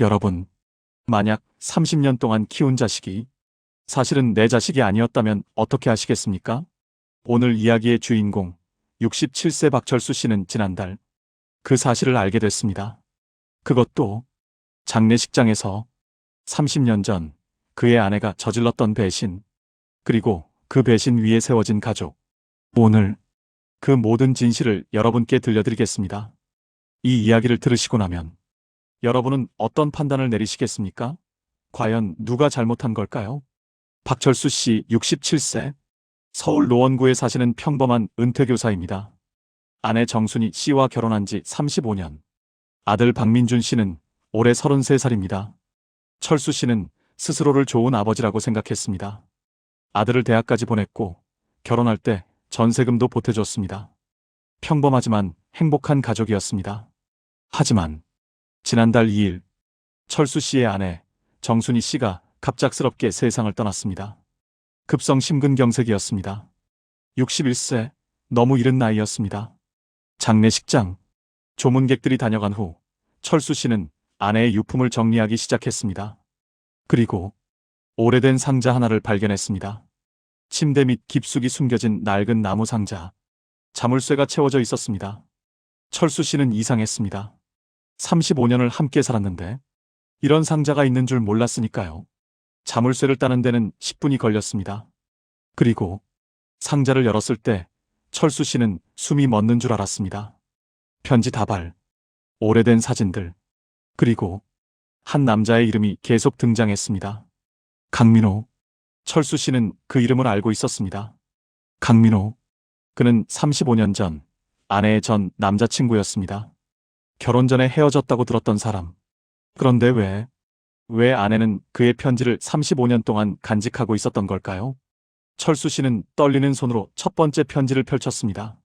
여러분, 만약 30년 동안 키운 자식이 사실은 내 자식이 아니었다면 어떻게 하시겠습니까? 오늘 이야기의 주인공 67세 박철수 씨는 지난달 그 사실을 알게 됐습니다. 그것도 장례식장에서 30년 전 그의 아내가 저질렀던 배신, 그리고 그 배신 위에 세워진 가족. 오늘 그 모든 진실을 여러분께 들려드리겠습니다. 이 이야기를 들으시고 나면 여러분은 어떤 판단을 내리시겠습니까? 과연 누가 잘못한 걸까요? 박철수 씨 67세 서울 노원구에 사시는 평범한 은퇴교사입니다. 아내 정순이 씨와 결혼한 지 35년. 아들 박민준 씨는 올해 33살입니다. 철수 씨는 스스로를 좋은 아버지라고 생각했습니다. 아들을 대학까지 보냈고 결혼할 때 전세금도 보태줬습니다. 평범하지만 행복한 가족이었습니다. 하지만 지난달 2일 철수 씨의 아내 정순희 씨가 갑작스럽게 세상을 떠났습니다. 급성 심근경색이었습니다. 61세, 너무 이른 나이였습니다. 장례식장, 조문객들이 다녀간 후 철수 씨는 아내의 유품을 정리하기 시작했습니다. 그리고 오래된 상자 하나를 발견했습니다. 침대 밑 깊숙이 숨겨진 낡은 나무 상자. 자물쇠가 채워져 있었습니다. 철수 씨는 이상했습니다. 35년을 함께 살았는데 이런 상자가 있는 줄 몰랐으니까요. 자물쇠를 따는 데는 10분이 걸렸습니다. 그리고 상자를 열었을 때 철수 씨는 숨이 멎는 줄 알았습니다. 편지 다발, 오래된 사진들, 그리고 한 남자의 이름이 계속 등장했습니다. 강민호. 철수 씨는 그 이름을 알고 있었습니다. 강민호. 그는 35년 전 아내의 전 남자친구였습니다. 결혼 전에 헤어졌다고 들었던 사람. 그런데 왜, 왜 아내는 그의 편지를 35년 동안 간직하고 있었던 걸까요? 철수 씨는 떨리는 손으로 첫 번째 편지를 펼쳤습니다.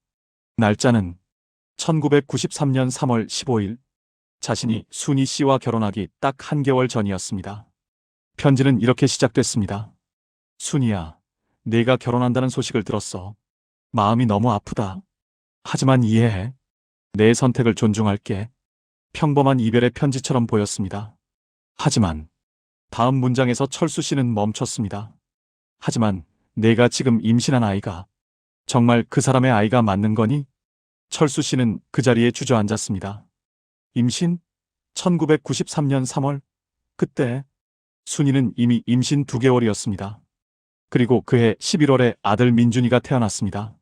날짜는 1993년 3월 15일. 자신이 순희 씨와 결혼하기 딱 한 개월 전이었습니다. 편지는 이렇게 시작됐습니다. 순이야, 내가 결혼한다는 소식을 들었어. 마음이 너무 아프다. 하지만 이해해. 내 선택을 존중할게. 평범한 이별의 편지처럼 보였습니다. 하지만 다음 문장에서 철수 씨는 멈췄습니다. 하지만 내가 지금 임신한 아이가 정말 그 사람의 아이가 맞는 거니? 철수 씨는 그 자리에 주저앉았습니다. 임신? 1993년 3월? 그때 순이는 이미 임신 2개월이었습니다. 그리고 그해 11월에 아들 민준이가 태어났습니다.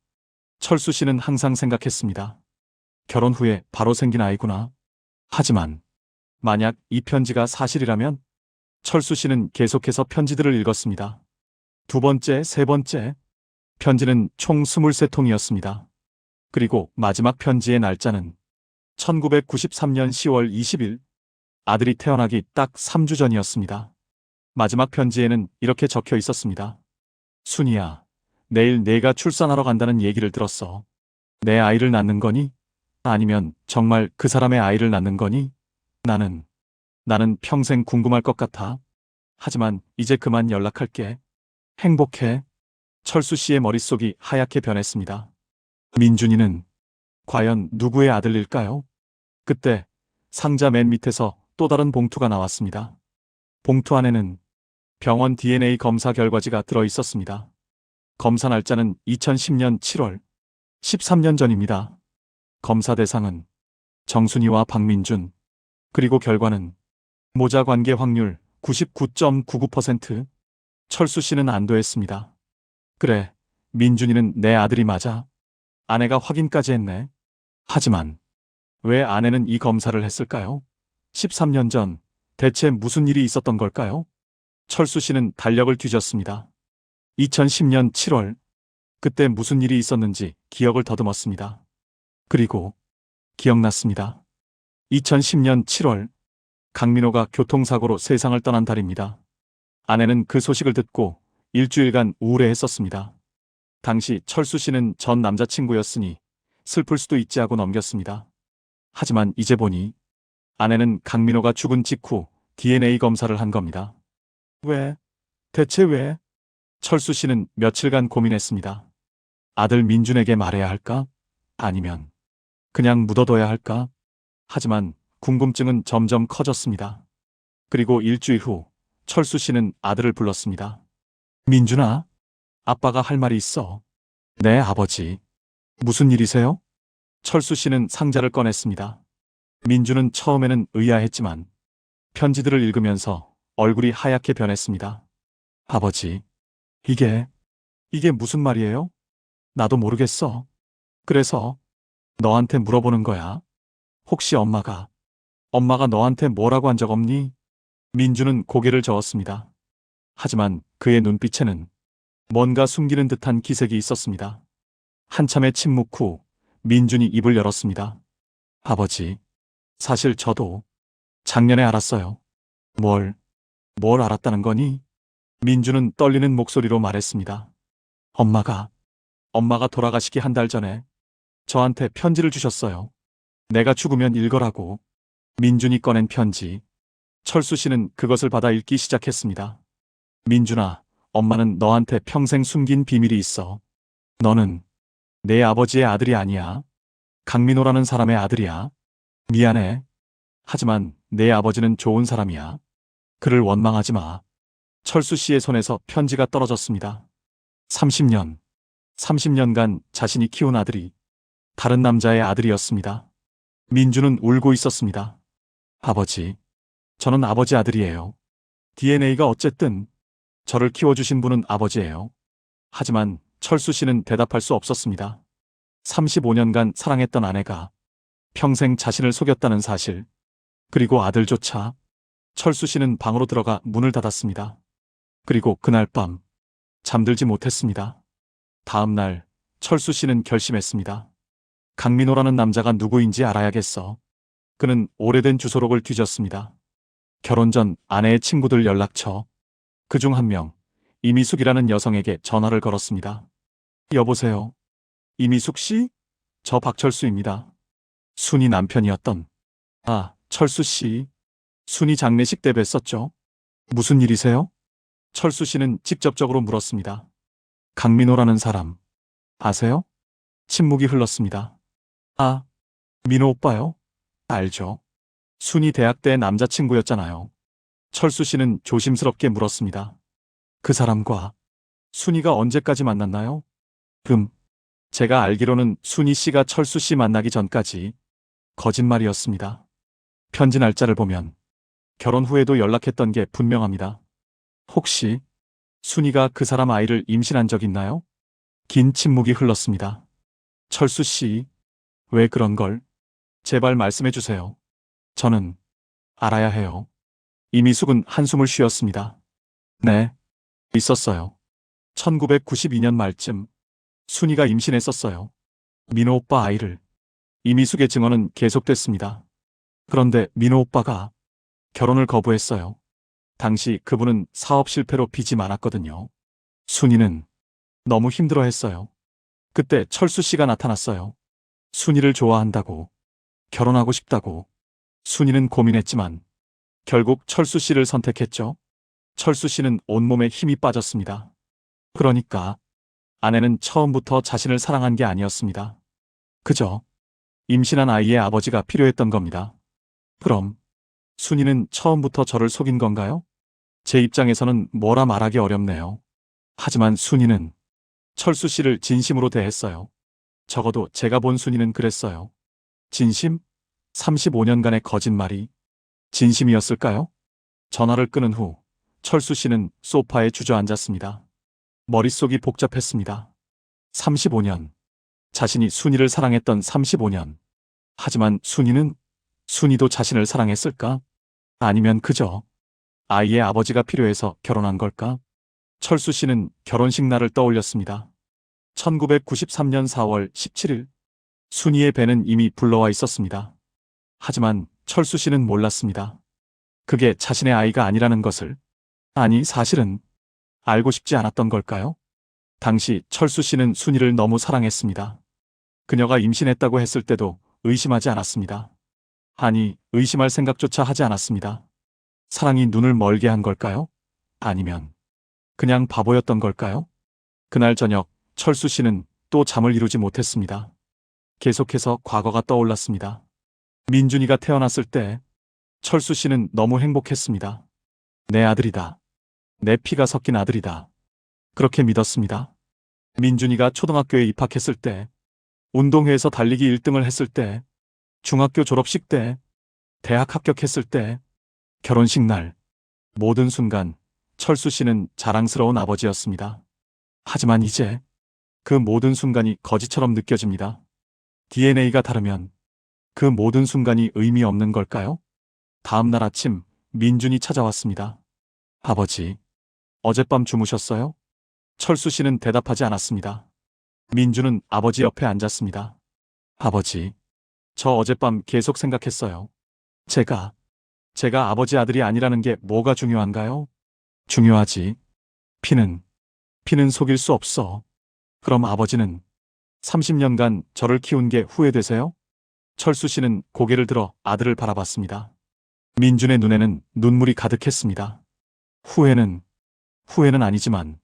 철수 씨는 항상 생각했습니다. 결혼 후에 바로 생긴 아이구나. 하지만 만약 이 편지가 사실이라면 철수 씨는 계속해서 편지들을 읽었습니다. 두 번째, 세 번째. 편지는 총 23통이었습니다. 그리고 마지막 편지의 날짜는 1993년 10월 20일. 아들이 태어나기 딱 3주 전이었습니다. 마지막 편지에는 이렇게 적혀 있었습니다. 순이야, 내일 내가 출산하러 간다는 얘기를 들었어. 내 아이를 낳는 거니? 아니면 정말 그 사람의 아이를 낳는 거니? 나는, 나는 평생 궁금할 것 같아. 하지만 이제 그만 연락할게. 행복해. 철수 씨의 머릿속이 하얗게 변했습니다. 민준이는 과연 누구의 아들일까요? 그때 상자 맨 밑에서 또 다른 봉투가 나왔습니다. 봉투 안에는 병원 DNA 검사 결과지가 들어 있었습니다. 검사 날짜는 2010년 7월, 13년 전입니다. 검사 대상은 정순이와 박민준, 그리고 결과는 모자 관계 확률 99.99%. 철수 씨는 안도했습니다. 그래, 민준이는 내 아들이 맞아. 아내가 확인까지 했네. 하지만 왜 아내는 이 검사를 했을까요? 13년 전 대체 무슨 일이 있었던 걸까요? 철수 씨는 달력을 뒤졌습니다. 2010년 7월 그때 무슨 일이 있었는지 기억을 더듬었습니다. 그리고 기억났습니다. 2010년 7월 강민호가 교통사고로 세상을 떠난 달입니다. 아내는 그 소식을 듣고 일주일간 우울해했었습니다. 당시 철수 씨는 전 남자친구였으니 슬플 수도 있지 하고 넘겼습니다. 하지만 이제 보니 아내는 강민호가 죽은 직후 DNA 검사를 한 겁니다. 왜? 대체 왜? 철수 씨는 며칠간 고민했습니다. 아들 민준에게 말해야 할까? 아니면 그냥 묻어둬야 할까? 하지만 궁금증은 점점 커졌습니다. 그리고 일주일 후 철수 씨는 아들을 불렀습니다. 민준아, 아빠가 할 말이 있어. 네, 아버지. 무슨 일이세요? 철수 씨는 상자를 꺼냈습니다. 민주는 처음에는 의아했지만 편지들을 읽으면서 얼굴이 하얗게 변했습니다. 아버지, 이게, 이게 무슨 말이에요? 나도 모르겠어. 그래서 너한테 물어보는 거야. 혹시 엄마가, 엄마가 너한테 뭐라고 한 적 없니? 민주는 고개를 저었습니다. 하지만 그의 눈빛에는 뭔가 숨기는 듯한 기색이 있었습니다. 한참의 침묵 후 민준이 입을 열었습니다. 아버지, 사실 저도 작년에 알았어요. 뭘, 뭘 알았다는 거니? 민주는 떨리는 목소리로 말했습니다. 엄마가, 엄마가 돌아가시기 한 달 전에 저한테 편지를 주셨어요. 내가 죽으면 읽어라고. 민준이 꺼낸 편지. 철수 씨는 그것을 받아 읽기 시작했습니다. 민준아, 엄마는 너한테 평생 숨긴 비밀이 있어. 너는 내 아버지의 아들이 아니야. 강민호라는 사람의 아들이야. 미안해. 하지만 내 아버지는 좋은 사람이야. 그를 원망하지 마. 철수 씨의 손에서 편지가 떨어졌습니다. 30년, 30년간 자신이 키운 아들이 다른 남자의 아들이었습니다. 민주는 울고 있었습니다. 아버지, 저는 아버지 아들이에요. DNA가 어쨌든 저를 키워주신 분은 아버지예요. 하지만 철수 씨는 대답할 수 없었습니다. 35년간 사랑했던 아내가 평생 자신을 속였다는 사실, 그리고 아들조차 철수 씨는 방으로 들어가 문을 닫았습니다. 그리고 그날 밤 잠들지 못했습니다. 다음 날 철수 씨는 결심했습니다. 강민호라는 남자가 누구인지 알아야겠어. 그는 오래된 주소록을 뒤졌습니다. 결혼 전 아내의 친구들 연락처. 그 중 한 명, 이미숙이라는 여성에게 전화를 걸었습니다. 여보세요. 이미숙 씨? 저 박철수입니다. 순이 남편이었던. 아, 철수 씨. 순이 장례식 때 뵀었죠? 무슨 일이세요? 철수 씨는 직접적으로 물었습니다. 강민호라는 사람. 아세요? 침묵이 흘렀습니다. 아, 민호 오빠요? 알죠. 순이 대학 때 남자친구였잖아요. 철수 씨는 조심스럽게 물었습니다. 그 사람과 순이가 언제까지 만났나요? 금. 제가 알기로는 순이 씨가 철수 씨 만나기 전까지 거짓말이었습니다. 편지 날짜를 보면 결혼 후에도 연락했던 게 분명합니다. 혹시 순이가 그 사람 아이를 임신한 적 있나요? 긴 침묵이 흘렀습니다. 철수 씨, 왜 그런 걸? 제발 말씀해 주세요. 저는 알아야 해요. 이미숙은 한숨을 쉬었습니다. 네, 있었어요. 1992년 말쯤 순이가 임신했었어요. 민호 오빠 아이를. 이미숙의 증언은 계속됐습니다. 그런데 민호 오빠가 결혼을 거부했어요. 당시 그분은 사업 실패로 빚이 많았거든요. 순이는 너무 힘들어 했어요. 그때 철수 씨가 나타났어요. 순이를 좋아한다고, 결혼하고 싶다고. 순이는 고민했지만 결국 철수 씨를 선택했죠. 철수 씨는 온몸에 힘이 빠졌습니다. 그러니까 아내는 처음부터 자신을 사랑한 게 아니었습니다. 그저 임신한 아이의 아버지가 필요했던 겁니다. 그럼 순이는 처음부터 저를 속인 건가요? 제 입장에서는 뭐라 말하기 어렵네요. 하지만 순이는 철수 씨를 진심으로 대했어요. 적어도 제가 본 순이는 그랬어요. 진심? 35년간의 거짓말이 진심이었을까요? 전화를 끊은 후 철수 씨는 소파에 주저앉았습니다. 머릿속이 복잡했습니다. 35년. 자신이 순이를 사랑했던 35년. 하지만 순이는 순이도 자신을 사랑했을까? 아니면 그저 아이의 아버지가 필요해서 결혼한 걸까? 철수 씨는 결혼식 날을 떠올렸습니다. 1993년 4월 17일. 순이의 배는 이미 불러와 있었습니다. 하지만 철수 씨는 몰랐습니다. 그게 자신의 아이가 아니라는 것을. 아니, 사실은 알고 싶지 않았던 걸까요? 당시 철수 씨는 순이를 너무 사랑했습니다. 그녀가 임신했다고 했을 때도 의심하지 않았습니다. 아니, 의심할 생각조차 하지 않았습니다. 사랑이 눈을 멀게 한 걸까요? 아니면 그냥 바보였던 걸까요? 그날 저녁 철수 씨는 또 잠을 이루지 못했습니다. 계속해서 과거가 떠올랐습니다. 민준이가 태어났을 때 철수 씨는 너무 행복했습니다. 내 아들이다. 내 피가 섞인 아들이다. 그렇게 믿었습니다. 민준이가 초등학교에 입학했을 때, 운동회에서 달리기 1등을 했을 때, 중학교 졸업식 때, 대학 합격했을 때, 결혼식 날, 모든 순간 철수 씨는 자랑스러운 아버지였습니다. 하지만 이제 그 모든 순간이 거짓처럼 느껴집니다. DNA가 다르면 그 모든 순간이 의미 없는 걸까요? 다음 날 아침 민준이 찾아왔습니다. 아버지, 어젯밤 주무셨어요? 철수 씨는 대답하지 않았습니다. 민준은 아버지 옆에 앉았습니다. 아버지, 저 어젯밤 계속 생각했어요. 제가, 제가 아버지 아들이 아니라는 게 뭐가 중요한가요? 중요하지. 피는, 피는 속일 수 없어. 그럼 아버지는 30년간 저를 키운 게 후회되세요? 철수 씨는 고개를 들어 아들을 바라봤습니다. 민준의 눈에는 눈물이 가득했습니다. 후회는, 후회는 아니지만,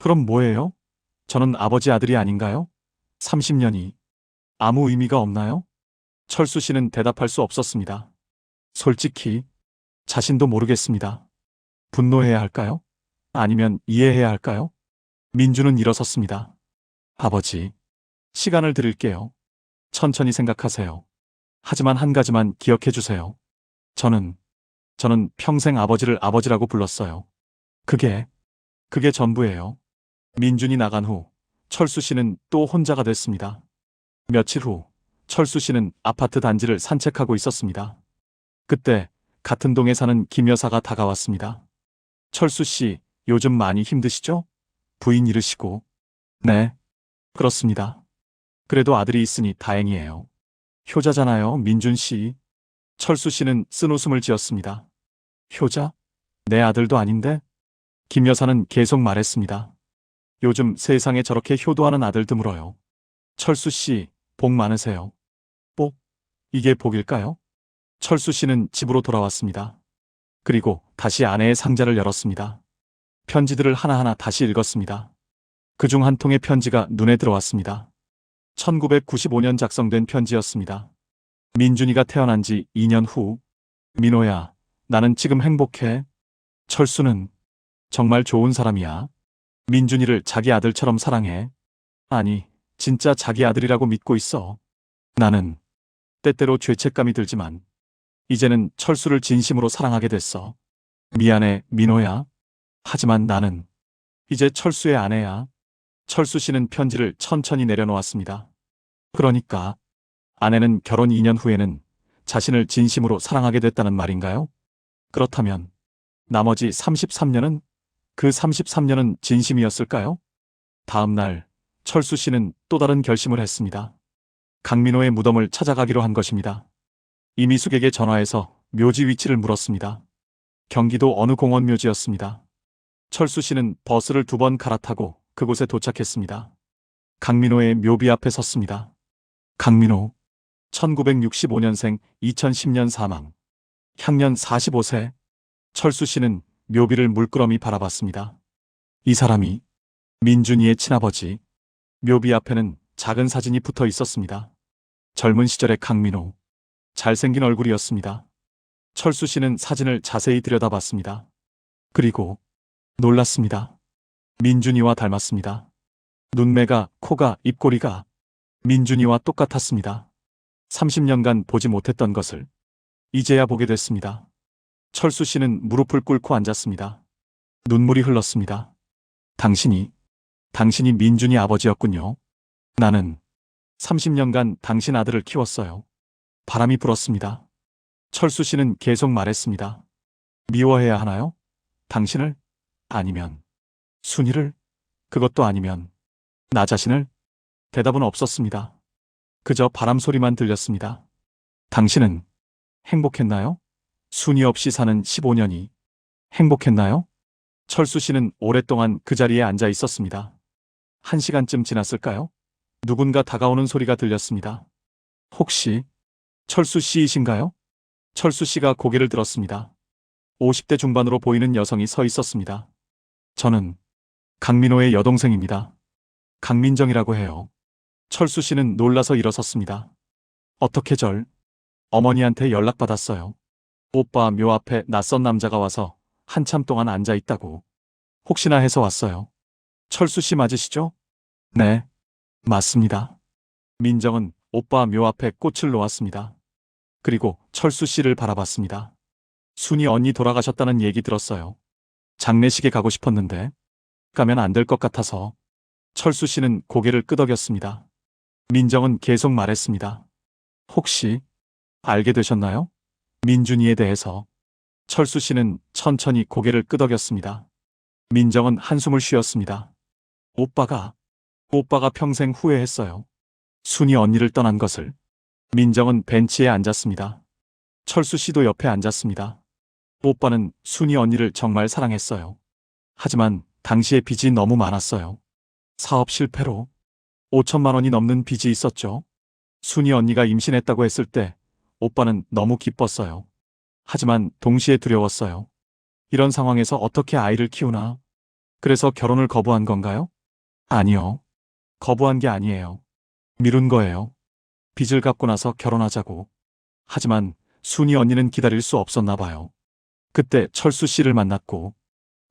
그럼 뭐예요? 저는 아버지 아들이 아닌가요? 30년이 아무 의미가 없나요? 철수 씨는 대답할 수 없었습니다. 솔직히, 자신도 모르겠습니다. 분노해야 할까요? 아니면 이해해야 할까요? 민주는 일어섰습니다. 아버지, 시간을 드릴게요. 천천히 생각하세요. 하지만 한 가지만 기억해 주세요. 저는, 저는 평생 아버지를 아버지라고 불렀어요. 그게, 그게 전부예요. 민준이 나간 후, 철수 씨는 또 혼자가 됐습니다. 며칠 후, 철수 씨는 아파트 단지를 산책하고 있었습니다. 그때, 같은 동에 사는 김 여사가 다가왔습니다. 철수 씨, 요즘 많이 힘드시죠? 부인 잃으시고. 네. 그렇습니다. 그래도 아들이 있으니 다행이에요. 효자잖아요, 민준 씨. 철수 씨는 쓴 웃음을 지었습니다. 효자? 내 아들도 아닌데? 김 여사는 계속 말했습니다. 요즘 세상에 저렇게 효도하는 아들 드물어요. 철수 씨, 복 많으세요. 복? 이게 복일까요? 철수 씨는 집으로 돌아왔습니다. 그리고 다시 아내의 상자를 열었습니다. 편지들을 하나하나 다시 읽었습니다. 그중 한 통의 편지가 눈에 들어왔습니다. 1995년 작성된 편지였습니다. 민준이가 태어난 지 2년 후. 민호야, 나는 지금 행복해. 철수는 정말 좋은 사람이야. 민준이를 자기 아들처럼 사랑해. 아니, 진짜 자기 아들이라고 믿고 있어. 나는 때때로 죄책감이 들지만 이제는 철수를 진심으로 사랑하게 됐어. 미안해, 민호야. 하지만 나는 이제 철수의 아내야. 철수 씨는 편지를 천천히 내려놓았습니다. 그러니까 아내는 결혼 2년 후에는 자신을 진심으로 사랑하게 됐다는 말인가요? 그렇다면 나머지 33년은 그 33년은 진심이었을까요? 다음 날 철수 씨는 또 다른 결심을 했습니다. 강민호의 무덤을 찾아가기로 한 것입니다. 이미숙에게 전화해서 묘지 위치를 물었습니다. 경기도 어느 공원 묘지였습니다. 철수 씨는 버스를 두 번 갈아타고 그곳에 도착했습니다. 강민호의 묘비 앞에 섰습니다. 강민호, 1965년생 2010년 사망. 향년 45세. 철수 씨는 묘비를 물끄러미 바라봤습니다. 이 사람이 민준이의 친아버지. 묘비 앞에는 작은 사진이 붙어 있었습니다. 젊은 시절의 강민호. 잘생긴 얼굴이었습니다. 철수 씨는 사진을 자세히 들여다봤습니다. 그리고 놀랐습니다. 민준이와 닮았습니다. 눈매가, 코가, 입꼬리가 민준이와 똑같았습니다. 30년간 보지 못했던 것을 이제야 보게 됐습니다. 철수 씨는 무릎을 꿇고 앉았습니다. 눈물이 흘렀습니다. 당신이, 당신이 민준이 아버지였군요. 나는 30년간 당신 아들을 키웠어요. 바람이 불었습니다. 철수 씨는 계속 말했습니다. 미워해야 하나요? 당신을? 아니면 순이를? 그것도 아니면 나 자신을? 대답은 없었습니다. 그저 바람 소리만 들렸습니다. 당신은 행복했나요? 순이 없이 사는 15년이 행복했나요? 철수 씨는 오랫동안 그 자리에 앉아 있었습니다. 한 시간쯤 지났을까요? 누군가 다가오는 소리가 들렸습니다. 혹시 철수 씨이신가요? 철수 씨가 고개를 들었습니다. 50대 중반으로 보이는 여성이 서 있었습니다. 저는 강민호의 여동생입니다. 강민정이라고 해요. 철수 씨는 놀라서 일어섰습니다. 어떻게 절? 어머니한테 연락받았어요. 오빠 묘 앞에 낯선 남자가 와서 한참 동안 앉아 있다고. 혹시나 해서 왔어요. 철수 씨 맞으시죠? 네. 맞습니다. 민정은 오빠 묘 앞에 꽃을 놓았습니다. 그리고 철수 씨를 바라봤습니다. 순이 언니 돌아가셨다는 얘기 들었어요. 장례식에 가고 싶었는데 가면 안 될 것 같아서 철수 씨는 고개를 끄덕였습니다. 민정은 계속 말했습니다. 혹시 알게 되셨나요? 민준이에 대해서 철수 씨는 천천히 고개를 끄덕였습니다. 민정은 한숨을 쉬었습니다. 오빠가 오빠가 평생 후회했어요. 순이 언니를 떠난 것을 민정은 벤치에 앉았습니다. 철수 씨도 옆에 앉았습니다. 오빠는 순이 언니를 정말 사랑했어요. 하지만 당시에 빚이 너무 많았어요. 사업 실패로 5천만 원이 넘는 빚이 있었죠. 순이 언니가 임신했다고 했을 때 오빠는 너무 기뻤어요. 하지만 동시에 두려웠어요. 이런 상황에서 어떻게 아이를 키우나? 그래서 결혼을 거부한 건가요? 아니요. 거부한 게 아니에요. 미룬 거예요. 빚을 갚고 나서 결혼하자고. 하지만 순이 언니는 기다릴 수 없었나 봐요. 그때 철수 씨를 만났고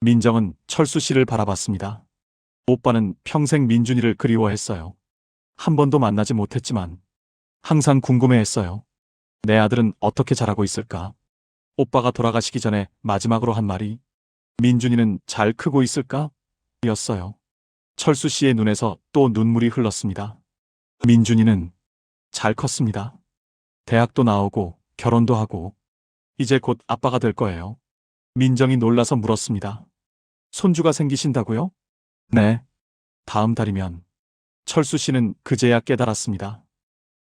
민정은 철수 씨를 바라봤습니다. 오빠는 평생 민준이를 그리워했어요. 한 번도 만나지 못했지만 항상 궁금해했어요. 내 아들은 어떻게 자라고 있을까? 오빠가 돌아가시기 전에 마지막으로 한 말이 민준이는 잘 크고 있을까? 였어요. 철수 씨의 눈에서 또 눈물이 흘렀습니다. 민준이는 잘 컸습니다. 대학도 나오고 결혼도 하고 이제 곧 아빠가 될 거예요. 민정이 놀라서 물었습니다. 손주가 생기신다고요? 네. 다음 달이면 철수 씨는 그제야 깨달았습니다.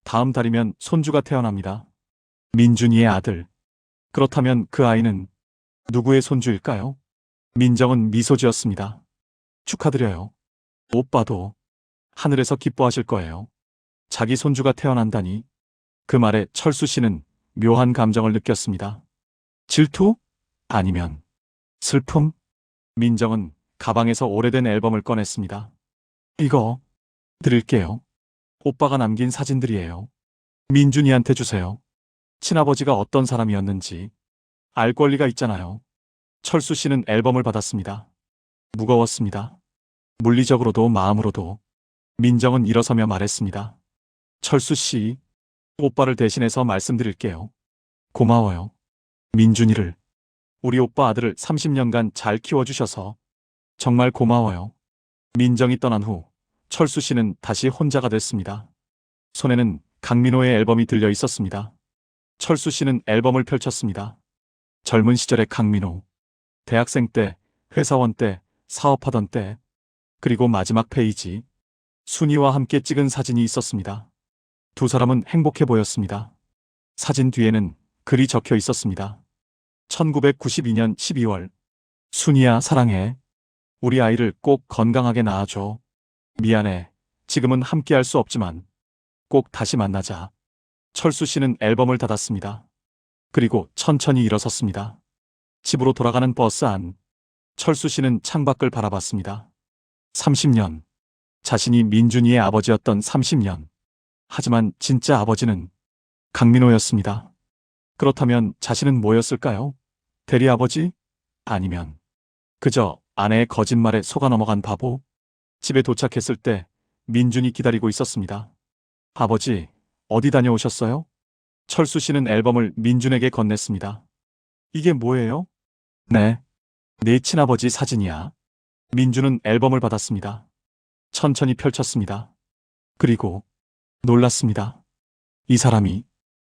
다음 달이면 손주가 태어납니다. 민준이의 아들. 그렇다면 그 아이는 누구의 손주일까요? 민정은 미소 지었습니다. 축하드려요. 오빠도 하늘에서 기뻐하실 거예요. 자기 손주가 태어난다니. 그 말에 철수 씨는 묘한 감정을 느꼈습니다. 질투? 아니면 슬픔? 민정은 가방에서 오래된 앨범을 꺼냈습니다. 이거 드릴게요. 오빠가 남긴 사진들이에요. 민준이한테 주세요. 친아버지가 어떤 사람이었는지 알 권리가 있잖아요. 철수 씨는 앨범을 받았습니다. 무거웠습니다. 물리적으로도 마음으로도 민정은 일어서며 말했습니다. 철수 씨, 오빠를 대신해서 말씀드릴게요. 고마워요. 민준이를, 우리 오빠 아들을 30년간 잘 키워주셔서 정말 고마워요. 민정이 떠난 후 철수 씨는 다시 혼자가 됐습니다. 손에는 강민호의 앨범이 들려 있었습니다. 철수 씨는 앨범을 펼쳤습니다. 젊은 시절의 강민호. 대학생 때, 회사원 때, 사업하던 때, 그리고 마지막 페이지. 순이와 함께 찍은 사진이 있었습니다. 두 사람은 행복해 보였습니다. 사진 뒤에는 글이 적혀 있었습니다. 1992년 12월. 순이야, 사랑해. 우리 아이를 꼭 건강하게 낳아줘. 미안해. 지금은 함께 할 수 없지만 꼭 다시 만나자. 철수 씨는 앨범을 닫았습니다. 그리고 천천히 일어섰습니다. 집으로 돌아가는 버스 안. 철수 씨는 창밖을 바라봤습니다. 30년. 자신이 민준이의 아버지였던 30년. 하지만 진짜 아버지는 강민호였습니다. 그렇다면 자신은 뭐였을까요? 대리아버지? 아니면 그저 아내의 거짓말에 속아 넘어간 바보? 집에 도착했을 때 민준이 기다리고 있었습니다. 아버지, 어디 다녀오셨어요? 철수 씨는 앨범을 민준에게 건넸습니다. 이게 뭐예요? 네. 네 친아버지 사진이야. 민준은 앨범을 받았습니다. 천천히 펼쳤습니다. 그리고 놀랐습니다. 이 사람이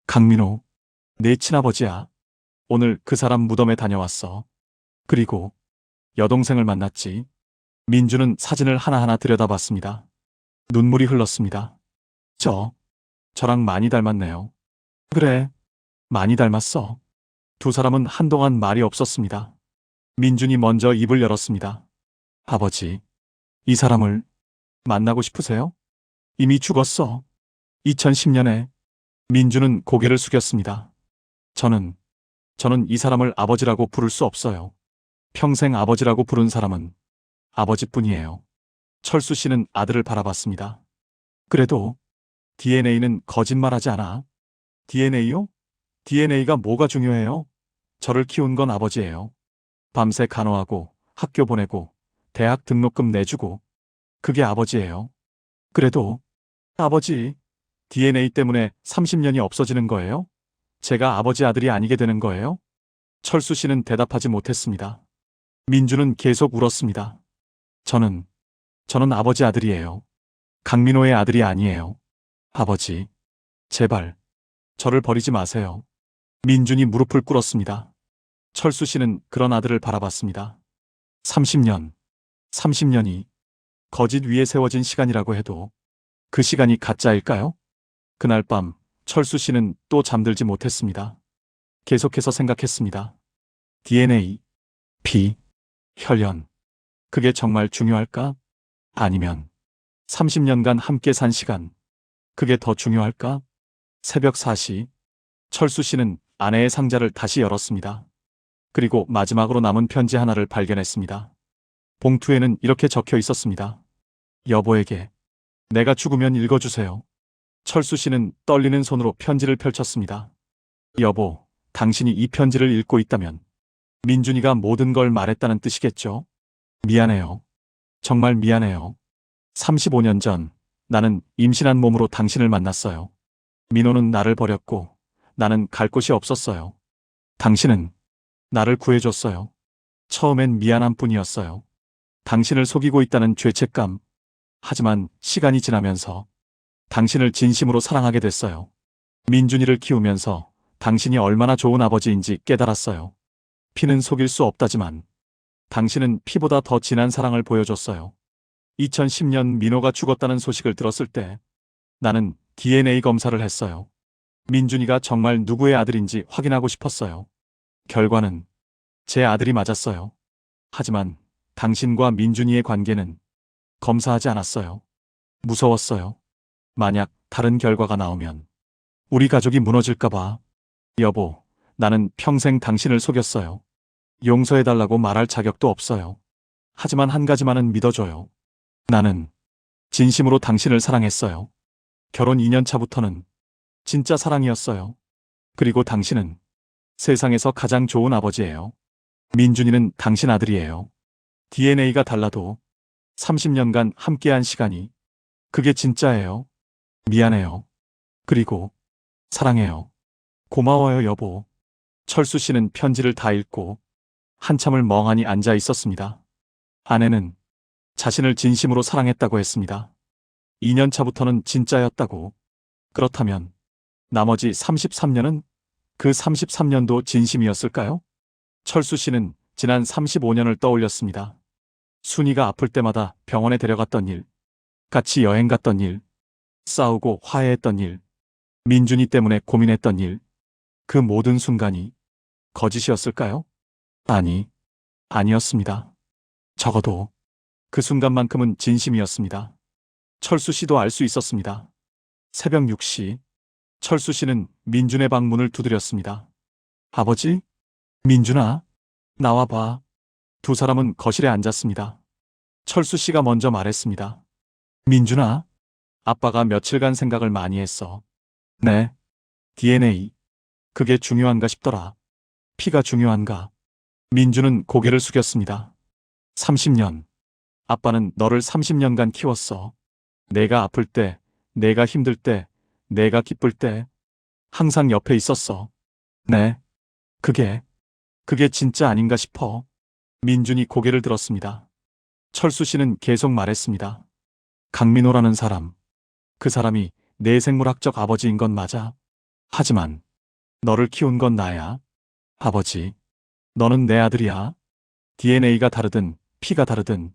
강민호, 내 친아버지야. 오늘 그 사람 무덤에 다녀왔어. 그리고 여동생을 만났지. 민주는 사진을 하나하나 들여다봤습니다. 눈물이 흘렀습니다. 저, 저랑 많이 닮았네요. 그래, 많이 닮았어. 두 사람은 한동안 말이 없었습니다. 민준이 먼저 입을 열었습니다. 아버지, 이 사람을 만나고 싶으세요? 이미 죽었어. 2010년에 민주는 고개를 숙였습니다. 저는, 저는 이 사람을 아버지라고 부를 수 없어요. 평생 아버지라고 부른 사람은 아버지뿐이에요. 철수 씨는 아들을 바라봤습니다. 그래도 DNA는 거짓말하지 않아. DNA요? DNA가 뭐가 중요해요? 저를 키운 건 아버지예요. 밤새 간호하고 학교 보내고 대학 등록금 내주고 그게 아버지예요. 그래도 아버지 DNA 때문에 30년이 없어지는 거예요? 제가 아버지 아들이 아니게 되는 거예요? 철수 씨는 대답하지 못했습니다. 민주는 계속 울었습니다. 저는 저는 아버지 아들이에요. 강민호의 아들이 아니에요. 아버지, 제발 저를 버리지 마세요. 민준이 무릎을 꿇었습니다. 철수 씨는 그런 아들을 바라봤습니다. 30년, 30년이 거짓 위에 세워진 시간이라고 해도 그 시간이 가짜일까요? 그날 밤 철수 씨는 또 잠들지 못했습니다. 계속해서 생각했습니다. DNA, 피, 혈연. 그게 정말 중요할까? 아니면 30년간 함께 산 시간. 그게 더 중요할까? 새벽 4시. 철수 씨는 아내의 상자를 다시 열었습니다. 그리고 마지막으로 남은 편지 하나를 발견했습니다. 봉투에는 이렇게 적혀 있었습니다. 여보에게 내가 죽으면 읽어주세요. 철수 씨는 떨리는 손으로 편지를 펼쳤습니다. 여보, 당신이 이 편지를 읽고 있다면 민준이가 모든 걸 말했다는 뜻이겠죠? 미안해요. 정말 미안해요. 35년 전 나는 임신한 몸으로 당신을 만났어요. 민호는 나를 버렸고 나는 갈 곳이 없었어요. 당신은 나를 구해줬어요. 처음엔 미안한 뿐이었어요. 당신을 속이고 있다는 죄책감. 하지만 시간이 지나면서 당신을 진심으로 사랑하게 됐어요. 민준이를 키우면서 당신이 얼마나 좋은 아버지인지 깨달았어요. 피는 속일 수 없다지만 당신은 피보다 더 진한 사랑을 보여줬어요. 2010년 민호가 죽었다는 소식을 들었을 때 나는 DNA 검사를 했어요. 민준이가 정말 누구의 아들인지 확인하고 싶었어요. 결과는 제 아들이 맞았어요. 하지만 당신과 민준이의 관계는 검사하지 않았어요. 무서웠어요. 만약 다른 결과가 나오면 우리 가족이 무너질까봐. 여보, 나는 평생 당신을 속였어요. 용서해달라고 말할 자격도 없어요. 하지만 한 가지만은 믿어줘요. 나는 진심으로 당신을 사랑했어요. 결혼 2년 차부터는 진짜 사랑이었어요. 그리고 당신은 세상에서 가장 좋은 아버지예요. 민준이는 당신 아들이에요. DNA가 달라도 30년간 함께한 시간이 그게 진짜예요. 미안해요. 그리고 사랑해요. 고마워요, 여보. 철수 씨는 편지를 다 읽고 한참을 멍하니 앉아 있었습니다. 아내는 자신을 진심으로 사랑했다고 했습니다. 2년 차부터는 진짜였다고. 그렇다면 나머지 33년은 그 33년도 진심이었을까요? 철수 씨는 지난 35년을 떠올렸습니다. 순이가 아플 때마다 병원에 데려갔던 일, 같이 여행 갔던 일, 싸우고 화해했던 일, 민준이 때문에 고민했던 일, 그 모든 순간이 거짓이었을까요? 아니, 아니었습니다. 적어도 그 순간만큼은 진심이었습니다. 철수 씨도 알 수 있었습니다. 새벽 6시, 철수 씨는 민준의 방문을 두드렸습니다. 아버지? 민준아? 나와봐. 두 사람은 거실에 앉았습니다. 철수 씨가 먼저 말했습니다. 민준아? 아빠가 며칠간 생각을 많이 했어. 네. DNA. 그게 중요한가 싶더라. 피가 중요한가? 민주는 고개를 숙였습니다. 30년. 아빠는 너를 30년간 키웠어. 내가 아플 때, 내가 힘들 때, 내가 기쁠 때, 항상 옆에 있었어. 네. 그게, 그게 진짜 아닌가 싶어. 민준이 고개를 들었습니다. 철수 씨는 계속 말했습니다. 강민호라는 사람. 그 사람이 내 생물학적 아버지인 건 맞아. 하지만, 너를 키운 건 나야. 아버지. 너는 내 아들이야. DNA가 다르든, 피가 다르든,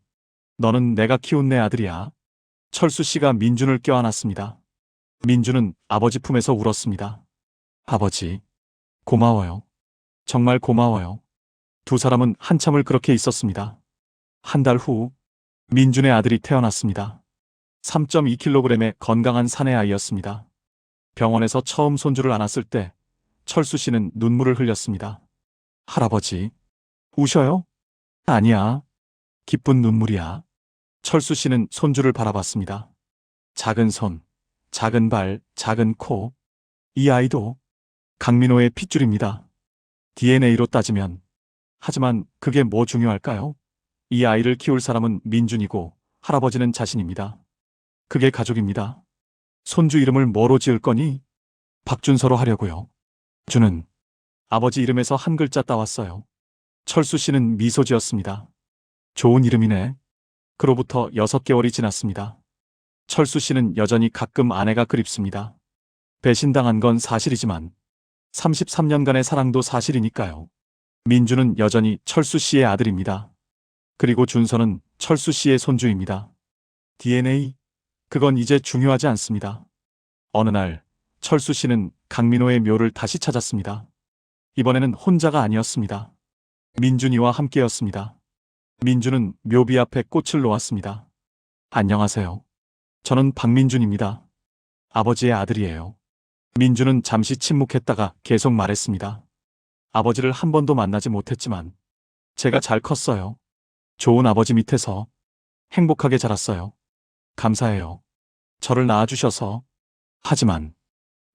너는 내가 키운 내 아들이야. 철수 씨가 민준을 껴안았습니다. 민준은 아버지 품에서 울었습니다. 아버지, 고마워요. 정말 고마워요. 두 사람은 한참을 그렇게 있었습니다. 한 달 후, 민준의 아들이 태어났습니다. 3.2kg의 건강한 사내 아이였습니다. 병원에서 처음 손주를 안았을 때 철수 씨는 눈물을 흘렸습니다. 할아버지, 우셔요? 아니야. 기쁜 눈물이야. 철수 씨는 손주를 바라봤습니다. 작은 손, 작은 발, 작은 코. 이 아이도 강민호의 핏줄입니다. DNA로 따지면 하지만 그게 뭐 중요할까요? 이 아이를 키울 사람은 민준이고 할아버지는 자신입니다. 그게 가족입니다. 손주 이름을 뭐로 지을 거니? 박준서로 하려고요. 준은 아버지 이름에서 한 글자 따왔어요. 철수 씨는 미소 지었습니다. 좋은 이름이네. 그로부터 여섯 개월이 지났습니다. 철수 씨는 여전히 가끔 아내가 그립습니다. 배신당한 건 사실이지만 33년간의 사랑도 사실이니까요. 민주는 여전히 철수 씨의 아들입니다. 그리고 준서는 철수 씨의 손주입니다. DNA? 그건 이제 중요하지 않습니다. 어느 날 철수 씨는 강민호의 묘를 다시 찾았습니다. 이번에는 혼자가 아니었습니다. 민준이와 함께였습니다. 민준은 묘비 앞에 꽃을 놓았습니다. 안녕하세요. 저는 박민준입니다. 아버지의 아들이에요. 민준은 잠시 침묵했다가 계속 말했습니다. 아버지를 한 번도 만나지 못했지만 제가 잘 컸어요. 좋은 아버지 밑에서 행복하게 자랐어요. 감사해요. 저를 낳아주셔서. 하지만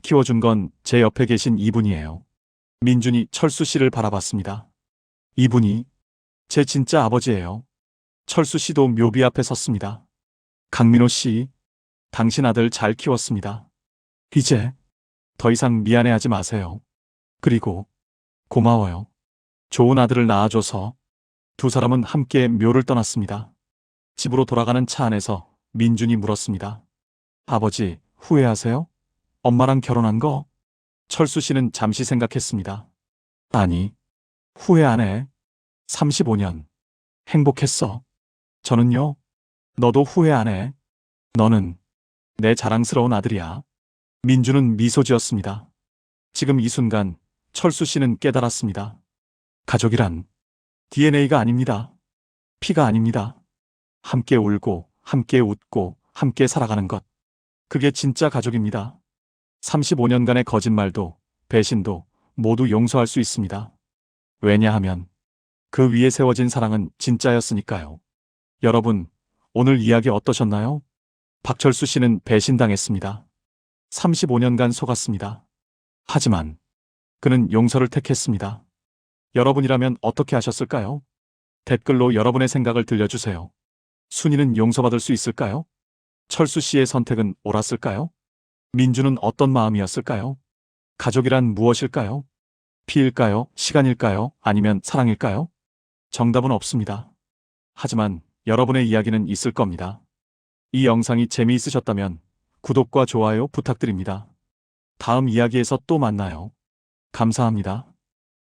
키워준 건 제 옆에 계신 이분이에요. 민준이 철수 씨를 바라봤습니다. 이분이 제 진짜 아버지예요. 철수 씨도 묘비 앞에 섰습니다. 강민호 씨, 당신 아들 잘 키웠습니다. 이제 더 이상 미안해하지 마세요. 그리고 고마워요. 좋은 아들을 낳아줘서 두 사람은 함께 묘를 떠났습니다. 집으로 돌아가는 차 안에서 민준이 물었습니다. 아버지, 후회하세요? 엄마랑 결혼한 거? 철수 씨는 잠시 생각했습니다. 아니, 후회 안 해. 35년. 행복했어. 저는요, 너도 후회 안 해. 너는 내 자랑스러운 아들이야. 민주는 미소 지었습니다. 지금 이 순간 철수 씨는 깨달았습니다. 가족이란 DNA가 아닙니다. 피가 아닙니다. 함께 울고, 함께 웃고, 함께 살아가는 것. 그게 진짜 가족입니다. 35년간의 거짓말도, 배신도 모두 용서할 수 있습니다. 왜냐하면 그 위에 세워진 사랑은 진짜였으니까요. 여러분, 오늘 이야기 어떠셨나요? 박철수 씨는 배신당했습니다. 35년간 속았습니다. 하지만 그는 용서를 택했습니다. 여러분이라면 어떻게 하셨을까요? 댓글로 여러분의 생각을 들려주세요. 순이는 용서받을 수 있을까요? 철수 씨의 선택은 옳았을까요? 민주는 어떤 마음이었을까요? 가족이란 무엇일까요? 피일까요? 시간일까요? 아니면 사랑일까요? 정답은 없습니다. 하지만 여러분의 이야기는 있을 겁니다. 이 영상이 재미있으셨다면 구독과 좋아요 부탁드립니다. 다음 이야기에서 또 만나요. 감사합니다.